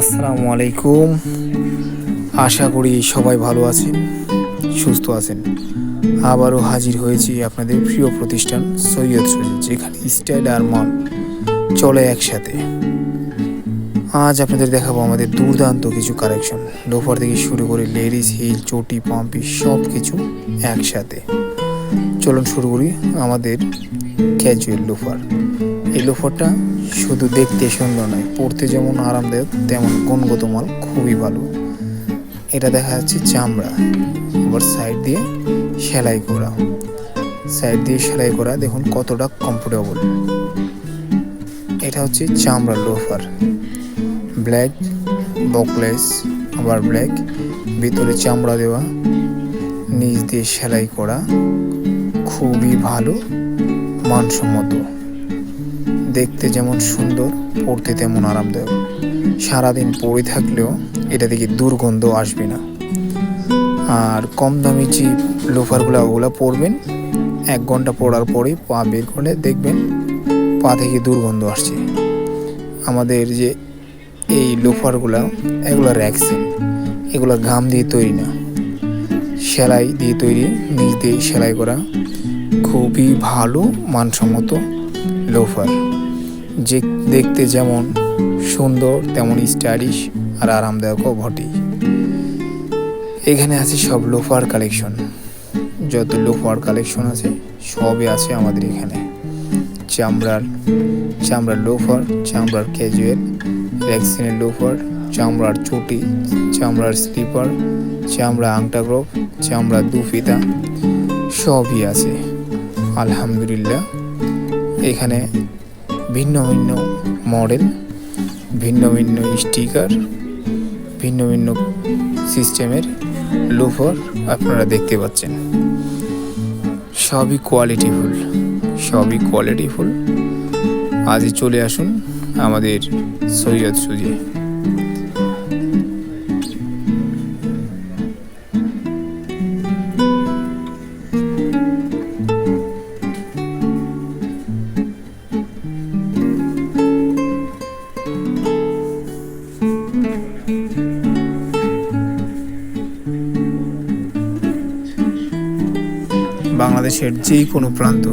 আসসালামু আলাইকুম। আশা করি সবাই ভালো আছেন, সুস্থ আছেন। আবারও হাজির হয়েছি আপনাদের প্রিয় প্রতিষ্ঠান সৈয়দ সৈয়দ যেখানে স্টাইল আর মান চলে একসাথে। আজ আপনাদের দেখাবো আমাদের দুর্দান্ত কিছু কালেকশন। লোফার থেকে শুরু করে লেডিস, হিল, চটি, পাম্পি সব কিছু একসাথে। চলুন শুরু করি আমাদের ক্যাজুয়াল লোফার এই লোফারটা শুধু দেখতে সুন্দর নয়, পড়তে যেমন আরামদায়ক, তেমন গুণগত মাল খুবই ভালো। এটা দেখা যাচ্ছে চামড়া। আবার সাইড দিয়ে সেলাই করা। সাইড দিয়ে সেলাই করা, দেখুন কতটা কমফোর্টেবল এটা হচ্ছে চামড়া লোফার। ব্ল্যাক বকলেস আবার ব্ল্যাক ভিতরে চামড়া দেওয়া, নিচ দিয়ে সেলাই করা। খুবই ভালো, মানসম্মত। দেখতে যেমন সুন্দর, পড়তে তেমন আরামদায়ক। সারাদিন পরে থাকলেও এটা থেকে দুর্গন্ধ আসবে না। আর কম দামি যে লোফারগুলো, ওগুলো পরবেন এক ঘণ্টা পরার পরে পা বের করে দেখবেন পা থেকে দুর্গন্ধ আসছে। আমাদের যে এই লোফারগুলো, এগুলো র্যাক্সিন, এগুলো ঘাম দিয়ে তৈরি না। সেলাই দিয়ে তৈরি, নিচ দিয়ে সেলাই করা খুবই ভালো, মানসম্মত লোফার। যে দেখতে যেমন সুন্দর, তেমন স্টাইলিশ আর আরামদায়কও বটে। এখানে আছে সব লোফার কালেকশন যত লোফার কালেকশন আছে, সবই আছে আমাদের এখানে। চামড়ার চামড়ার লোফার, চামড়ার ক্যাজুয়াল ভ্যাকসিনের লোফার, চামড়ার চটি, চামড়ার স্লিপার চামড়া আংটা গ্রোপ চামড়ার দুফিতা সবই আছে। আলহামদুলিল্লাহ। এখানে ভিন্ন ভিন্ন মডেল, ভিন্ন ভিন্ন স্টিকার, ভিন্ন ভিন্ন সিস্টেমের লোফার আপনারা দেখতে পাচ্ছেন। সবই কোয়ালিটিফুল সবই কোয়ালিটিফুল আজই চলে আসুন আমাদের সৈয়দ সুজি বাংলাদেশের যেই কোনো প্রান্ত।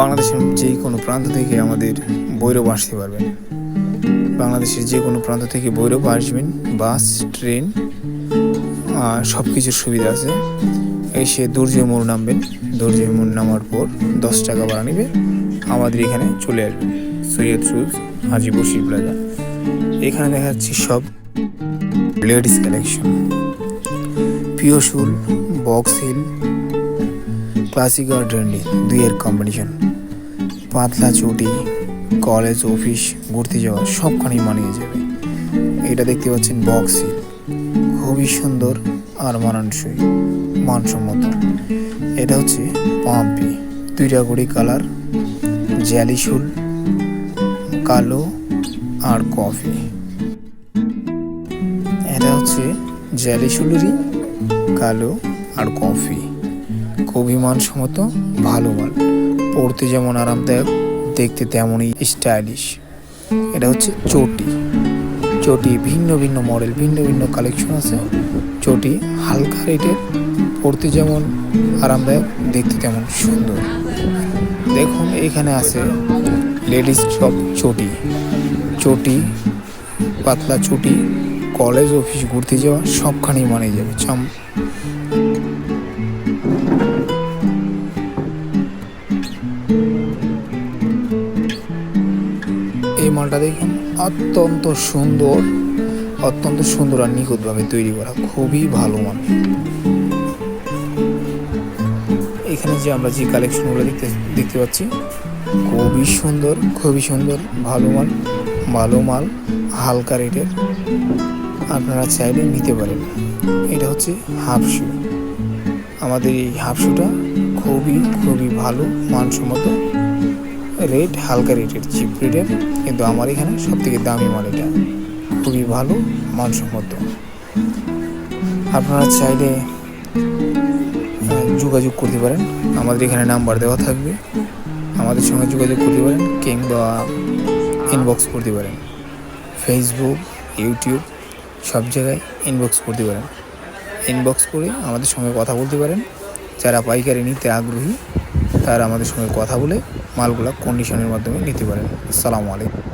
বাংলাদেশের যেই কোনো প্রান্ত থেকে আমাদের ভৈরব আসতে পারবেন। বাংলাদেশের যে কোনো প্রান্ত থেকে ভৈরব আসবেন, বাস, ট্রেন সব কিছুর সুবিধা আছে। এসে দুর্জয় মোড় নামবেন। দুর্জয় মোড় নামার পর দশ টাকা ভাড়া নেবে। আমাদের এখানে চলে আসবেন সৈয়দ সুজ হাজি বসির প্লাজা। এখানে দেখা যাচ্ছে সব লেডিস কালেকশন। পিওর শুল বক্স হিল, ক্লাসিক আর ড্রেন্ডি দুইয়ের কম্বিনেশন পাতলা চটি কলেজ অফিস ঘুরতে যাওয়া, সবখানেই মানিয়ে যাবে। এটা দেখতে পাচ্ছেন বক্স হিল। খুবই সুন্দর আর মানানসই, মানসম্মত। এটা হচ্ছে পাম্পি। দুইটা করে কালার জ্যালি শুল, কালো আর কফি। এটা হচ্ছে জ্যালি কালো আর কফি। খুবই মানসম্মত ভালো মাল পড়তে যেমন আরামদায়ক, দেখতে তেমনই স্টাইলিশ এটা হচ্ছে চটি। চটি ভিন্ন ভিন্ন মডেল ভিন্ন ভিন্ন কালেকশন আছে। চটি হালকা রেটের পড়তে যেমন আরামদায়ক, দেখতে তেমন সুন্দর। দেখুন, এখানে আছে লেডিস সব চটি। চটি, পাতলা চটি কলেজ অফিস ঘুরতে যাওয়া, সবখানেই মানে যাবে। চাম মালটা দেখুন, অত্যন্ত সুন্দর অত্যন্ত সুন্দর আর নিখুঁতভাবে তৈরি করা, খুবই ভালো মান এখানে যে আমরা যে কালেকশনগুলো দেখতে দেখতে পাচ্ছি, খুবই সুন্দর খুবই সুন্দর, ভালো মাল ভালো মাল, হালকা রেটের, আপনারা চাইলে নিতে পারেন। এটা হচ্ছে হাফ শু। আমাদের এই হাফ শুটা খুবই খুবই ভালো, মানসম্মত রেট, হালকা রেটের চিপ রেটের কিন্তু আমার এখানে সব থেকে দামি মাল এটা। খুবই ভালো, মানসম্মত। আপনারা চাইলে যোগাযোগ করতে পারেন। আমাদের এখানে নাম্বার দেওয়া থাকবে। আমাদের সঙ্গে যোগাযোগ করতে পারেন কিংবা ইনবক্স করতে পারেন। ফেসবুক ইউটিউব সব জায়গায় ইনবক্স করতে পারেন। ইনবক্স করে আমাদের সঙ্গে কথা বলতে পারেন। যারা পাইকারি নিতে আগ্রহী, তারা আমাদের সঙ্গে কথা বলে মালগুলা কন্ডিশনের মাধ্যমে নিতে পারেন। আসসালামু আলাইকুম।